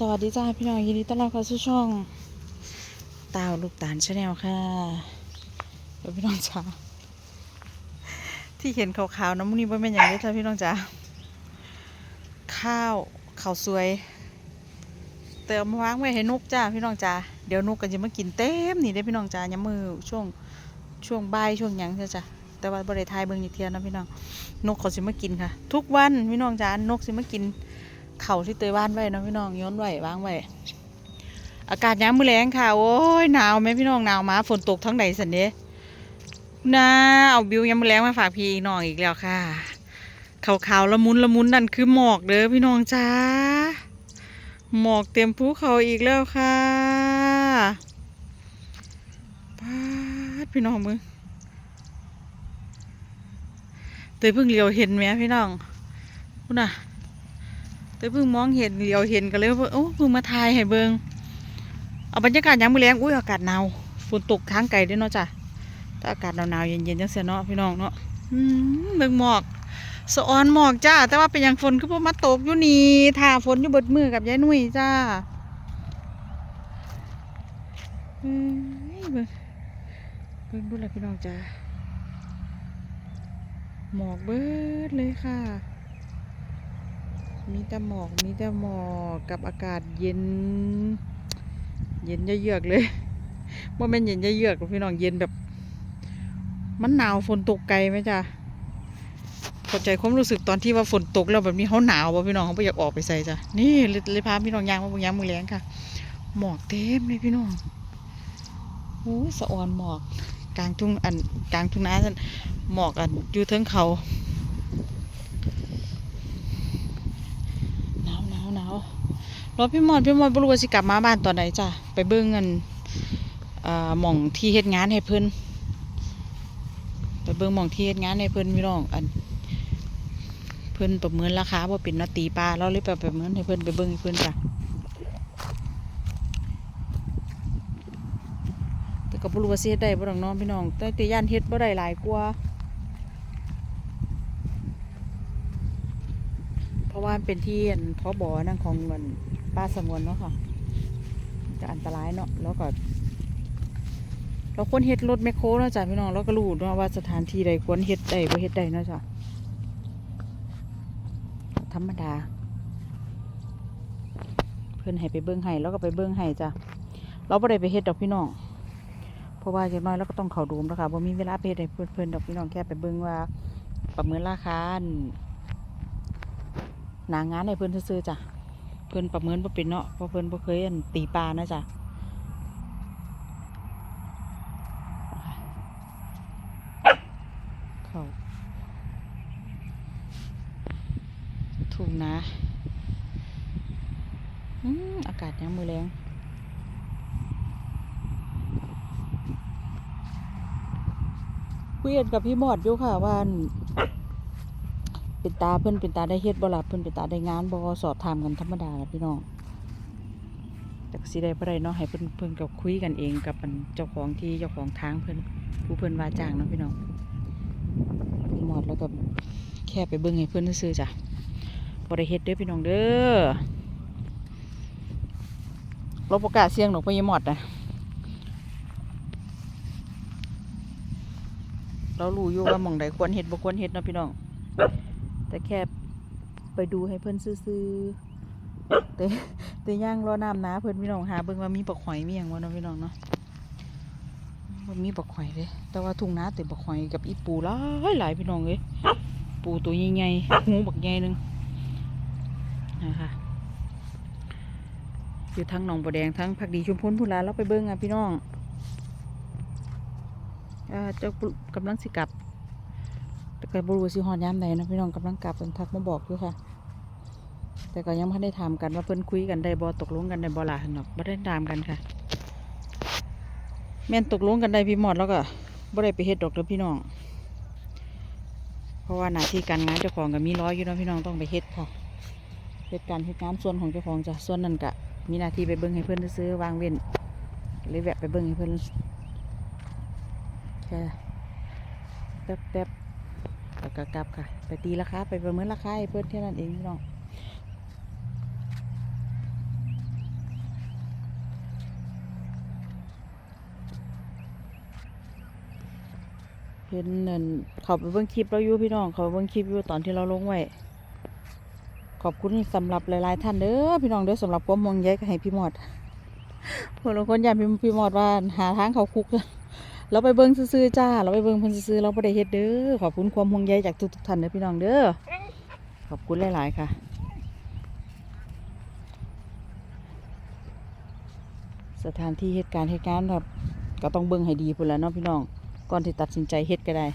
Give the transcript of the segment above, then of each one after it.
สวัสดีจ้าพี่น้องยินดีต้อนรับเข้าสู่ช่องตาวลูกตาลชาแนลค่ะเดี๋ยวพี่น้องจ้าที่เห็นขาวๆน้ำมันนี่เป็นอย่างนี้จ้าพี่น้องจ้าข้าวข้าวสวย เติมมาวางไว้ให้นกจ้าพี่น้องจ้าเดี๋ยวนกก็จะมากินเต็มนี่ได้พี่น้องจ้ายามมือช่วงช่วงบ่ายช่วงยังจ้าจ้าแต่ว่าบริไทยเบิ่งนิเทียนนะพี่น้องนกเขาสิมากินค่ะ ทุกวันพี่น้องจ้านกสิมากิน เข่าที่เตยบ้านไว้นะพี่น้องย้อนไว้วางไว้อากาศยามมื้อแรงค่ะ โอ้ยหนาวไหมพี่น้องหนาวมาฝนตกทั้งไหนสันเด้นาเอาบิวยามมื้อแรงมาฝากพี่น้องอีกแล้วค่ะขาวๆละมุนละมุนนั่นคือหมอกเด้อพี่น้องจ้าหมอกเต็มภูเขาอีกแล้วค่ะปาดพี่น้องมึงเตยเพิ่งเลียวเห็นไหมพี่น้องพูดน่ะ แต่เพิ่งมองเห็นเหลียวเห็นกันเลยว่าโอ้เพิ่งมาถ่ายให้เบิงเอาบรรยากาศยามมื้อแลงอุ้ยอากาศหนาวฝนตกค้างไกลด้วยเนาะจ้ะแต่อากาศหนาวๆเย็นๆจังเสียเนาะพี่น้องเนาะอืมเบิ่งหมอกสะออนหมอกจ้า แต่ว่าเป็นอย่างฝนคือพวมาตกอยู่นี่ถ่าฝนอยู่บดมือกับยายนุ่ยจ้าอ้ยเบิ่งเบิ่งดูแลพี่น้องจ้าหมอกเบิดเลยค่ะ มีแต่หมอกมีแต่หมอกกับอากาศเย็น เย็นเยือกเลยว่าเป็นเย็นเยือกหรอพี่น้องเย็นแบบ มันหนาวฝนตกไกลไหมจ้ะเข้าใจความรู้สึกตอนที่ว่าฝนตกแล้วแบบนี้เขาหนาวว่ะพี่น้องเขาไม่อยากออกไปใส่จ้ะนี่เลยพาพี่น้องยางมาบุญยางมือแรงค่ะ หมอกเต็มเลยพี่น้องโอ้สะออนหมอก กลางทุ่งอันกลางทุ่งนานั่นหมอกอันอยู่เทิงเขา หนาวหนาวหนาว รถพี่มอดพี่มอดบรู้ว่าสิกลับมาบ้านตอนไหนจ้ะไปเบิ่งเงินหม่องที่เฮ็ดงานให้เพิ่นไปเบิ่งหม่องที่เฮ็ดงานให้เพิ่นพี่น้องอันเพิ่นประเมินราคาบ่เป็นนาตีปลาเราเลยไปประเมินให้เพิ่นไปเบิ่งให้เพิ่นจ้ะแต่ก็บ่รู้ว่าสิเฮ็ดได้บ่ดอกน้องพี่น้องแต่แต่ย่านเฮ็ดบ่ได้หลายกว่าเพราะว่าเป็นที่อันพอบ่อนั่นของเงิน ป้าสงวนเนาะค่ะจะอันตรายเนาะแล้วก็เราควรเฮ็ดรถแมคโครเนาะจ้ะพี่น้องเราก็รู้เนาะว่าสถานที่ใดควรเฮ็ดได้บ่เฮ็ดได้เนาะจ้ะธรรมดา เพิ่อนให้ไปเบิ่งให้แล้วก็ไปเบิ่งให้จ้ะเราบ่ได้ไปเฮ็ดดอกพี่น้องเพราะว่าอย่างน้อยเราก็ต้องเข้าดูมแล้วค่ะบ่มีเวลาไปเฮ็ดให้เพิ่อนๆดอกพี่น้องแค่ไปเบิ่งว่าประเมินราคานหนางานให้เพิ่อนซื้อจ้ะ เพิ่นประเมินบ่เป็นเนาะเพราะเพิ่นบ่เคยตีปลานะจ้ะเขาถูกนะอืมอากาศยังมือแรงคุยกันกับพี่หมอดอยู่ค่ะว่าอั่น เป็นตาเพิ่นเป็นตาได้เฮ็ดบ่ล่ะเพิ่นเป็นตาได้งานบ่สอบถามกันธรรมดาล่ะพี่น้องแต่ก็สิได้บ่ได้เนาะให้เพิ่นเพิ่นก็คุยกันเองกับอันเจ้าของที่เจ้าของทางเพิ่นผู้เพิ่นว่าจ้างเนาะพี่น้องหมอดแล้วก็แค่ไปเบิ่งให้เพิ่นซื่อจ้ะบ่ได้เฮ็ดเด้อพี่น้องเด้อเราประกาศเสียงดอกไปยหมอดนะเรารู้อยู่ว่าหม่องใดควรเฮ็ดบ่ควรเฮ็ดเนาะพี่น้อง แต่แค่ไปดูให้เพื่อนซื้อๆแต่แต่ย่างรอน้ำนะเพื่อนพี่น้องหาเบิ่งว่ามีบักหอยมีอย่างวะเนาะพี่น้องเนาะว่ามีบักหอยเลยแต่ว่าทุ่งนาเต็มบักหอยกับอีปูหลายหลายพี่น้องเลยปูตัวใหญ่ๆหูบักใหญ่หนึงนะคะอยู่ทั้งหนองบัวแดงทั้งผักดีชุมพลพูนลาเราไปเบิ่งอะพี่น้องอ่าเจ้ากำลังสิกลับ แต่ก็บรูสิฮอดยามใดนะพี่น้องกำลังกลับเพิ่นทักมาบอกอยู่ค่ะ แต่ก็ยังไม่ได้ถามกันว่าเพิ่นคุยกันได้บ่ตกลงกันได้บ่ล่ะหั่นอกบ่ได้ถามกันค่ะ แม่นตกลงกันได้พี่หมอดแล้วก็บ่ได้ไปเฮ็ดดอกเด้อพี่น้อง เพราะว่าหน้าที่การงานเจ้าของก็มีร้อยอยู่นะพี่น้องต้องไปเฮ็ดค่ะเฮ็ดการเฮ็ดงานส่วนของเจ้าของจ้ะส่วนนั้นก็มีหน้าที่ไปเบิ่งให้เพิ่อนซื้อวางเว้นเลยแวะไปเบิ่งให้เพิ่อนแค่แป๊บ ก็กระกลับค่ะ ไปตีราคาไปประเมินราคาให้เพื่อนเท่านั้นเองพี่น้องเห็นเนินขอบไปเบิ้งคลิปเราอยู่พี่น้องขอบเบิ้งคลิปอยู่ตอนที่เราลงไว้ขอบคุณสำหรับหลาย ๆ ท่านเด้อพี่น้องเด้อสำหรับความมองใยให้พี่หมอดพวกเราคนอยากพี่หมอดว่าหาทางเขาคุกเลย เราไปเบิ่งซื่อๆจ้า เราไปเบิ่งเพิ่นซื่อเราบ่ได้เฮ็ดเด้อขอบคุณความห่วงใยจากทุกๆท่านเด้อพี่น้องเด้อขอบคุณหลายๆค่ะสถานที่เหตุการณ์เหตุการณ์แบบก็ต้องเบิ่งให้ดีพุ่นแล้วเนาะพี่น้องก่อนที่ตัดสินใจเฮ็ดก็ได้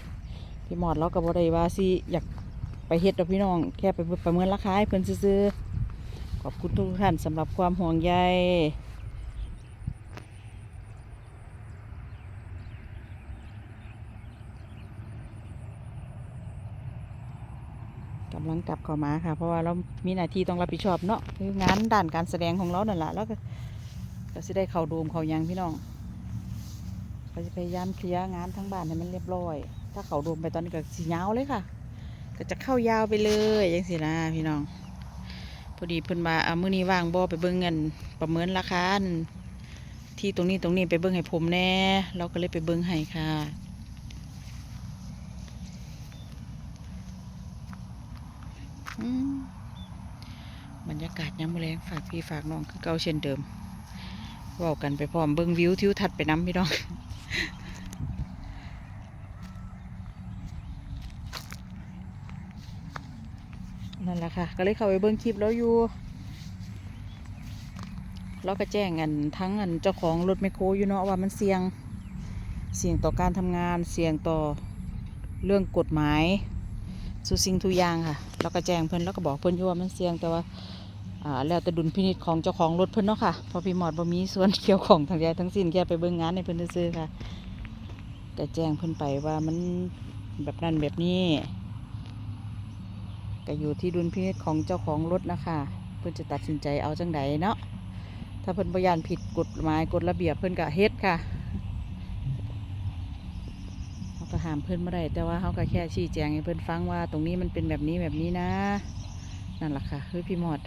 พี่หมอดเราก็บ่ได้ว่าสิอยากไปเฮ็ดดอกพี่น้อง แค่ไปประเมินราคาให้เพิ่นซื่อขอบคุณทุกท่านสำหรับความห่วงใย ลังกลับเข้ามาค่ะ เพราะว่าเรามีหน้าที่ต้องรับผิดชอบเนาะคืองานด้านการแสดงของเรานั่นแหละแล้วก็ก็สิได้เข้าโดมเข้ายังพี่น้องก็จะพยายามเคลียร์งานทั้งบ้านให้มันเรียบร้อย ถ้าเข้าโดมไปตอนนี้ก็สียาวเลยค่ะ ก็จะเข้ายาวไปเลยยังสินะพี่น้องพอดีเพิ่นมาเอามือนี้ว่างบ่ไปเบิ่งเงินประเมินราคาที่ตรงนี้ตรงนี้ไปเบิ่งให้ผมแน่เราก็เลยไปเบิ่งให้ค่ะ อืม บรรยากาศยามมื้อแลงฝากพี่ฝากน้องคือเก่าเช่นเดิมว้ากันไปพร้อมเบิ่งวิวทิวทัศน์ไปน้ำพี่น้องนั่นแหละค่ะ ก็เลยเข้าไปเบิ่งคลิปแล้วอยู่แล้วก็แจ้งกันทั้งอันเจ้าของรถไมโครอยู่เนาะว่ามันเสี่ยง เสี่ยงต่อการทำงาน เสี่ยงต่อเรื่องกฎหมายสุสิ่งทุกอย่างค่ะ แล้วก็แจ้งเพิ่นแล้วก็บอกเพิ่นอยู่ว่ามันเสี่ยงแต่ว่าอ่าแล้วแต่ดุลพินิจของเจ้าของรถเพิ่นเนาะค่ะพอพี่หมอดบ่มีส่วนเกี่ยวของทางใดทั้งสิ้นแค่ไปเบิ่งงานในเพิ่นซื่อค่ะก็แจ้งเพิ่นไปว่ามันแบบนั้นแบบนี้ก็อยู่ที่ดุลพินิจของเจ้าของรถนะคะ เพิ่นจะตัดสินใจเอาจังใดเนาะถ้าเพิ่นบ่ยานผิดกฎหมายกฎระเบียบเพิ่นก็เฮ็ดค่ะ ก็หามเพิ่นบ่ได้แต่ว่าเขาก็แค่ชี้แจงให้เพิ่นฟังว่า ตรงนี้มันเป็นแบบนี้แบบนี้นะ นั่นแหละค่ะคือพี่มอด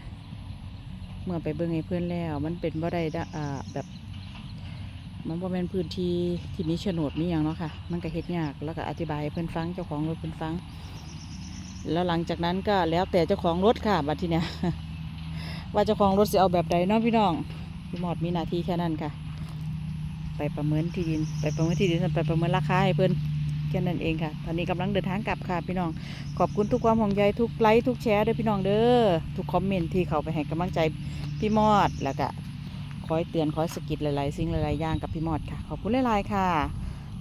เมื่อไปเบิ่งให้เพื่อนแล้ว มันเป็นบ่ได้ดะอ่าแบบ มันบ่แม่นพื้นที่ที่มีโฉนดมีอย่างเนาะค่ะ มันก็เฮ็ดยากแล้วก็อธิบายให้เพื่อนฟังเจ้าของรถเพื่อนฟัง แล้วหลังจากนั้นก็แล้วแต่เจ้าของรถค่ะบัดทีเนี้ยว่าเจ้าของรถสิเอาแบบใดเนาะพี่น้องพี่หมอดมีหน้าที่แค่นั้นค่ะ ไปประเมินที่ดิน ไปประเมินที่ดินไปประเมินราคาให้เพื่อน แค่นั้นเองค่ะ ตอนนี้กำลังเดินทางกลับค่ะพี่น้อง ขอบคุณทุกความห่วงใยทุกไลค์ทุกแชร์ด้อพี่น้องเด้อ ทุกคอมเมนต์ที่เขาไปให้กำลังใจพี่มอดแล้วก็คอยเตือนคอยสกิดหลายๆสิ่งหลายๆอย่างกับพี่มอดค่ะ ขอบคุณหลายๆค่ะ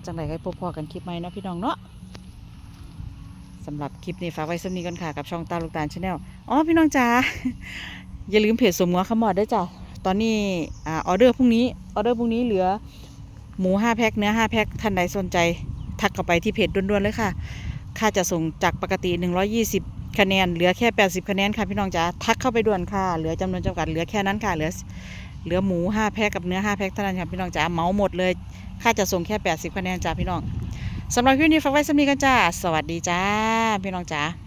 จังไรก็พบพอกันคลิปใหม่นะพี่น้องเนาะสำหรับคลิปนี้ฝากไว้สำนีกันค่ะกับช่องตาลูกตาลชาแนลอ๋อพี่น้องจ๋าอย่าลืมเพจสมงัวขมอดด้วยจ้ะตอนนี้อออเดอร์พรุ่งนี้ออเดอร์พรุ่งนี้เหลือหมูห้าแพ็คเนื้อห้าแพ็คท่านใดสนใจ ทักเข้าไปที่เพจด่วนๆเลยค่ะ ค่าจะส่งจากปกติ 120 คะแนน เหลือแค่ 80 คะแนนค่ะพี่น้องจ๋า ทักเข้าไปด่วนค่ะ เหลือจำนวนจำกัด เหลือแค่นั้นค่ะ เหลือ เหลือหมู 5 แพ็คกับเนื้อ 5 แพ็คเท่านั้นค่ะพี่น้องจ๋า เมาหมดเลย ค่าจะส่งแค่ 80 คะแนนจ้าพี่น้องสำหรับคลิปนี้ฝากไว้สำนีกันจ้า สวัสดีจ้า พี่น้องจ๋า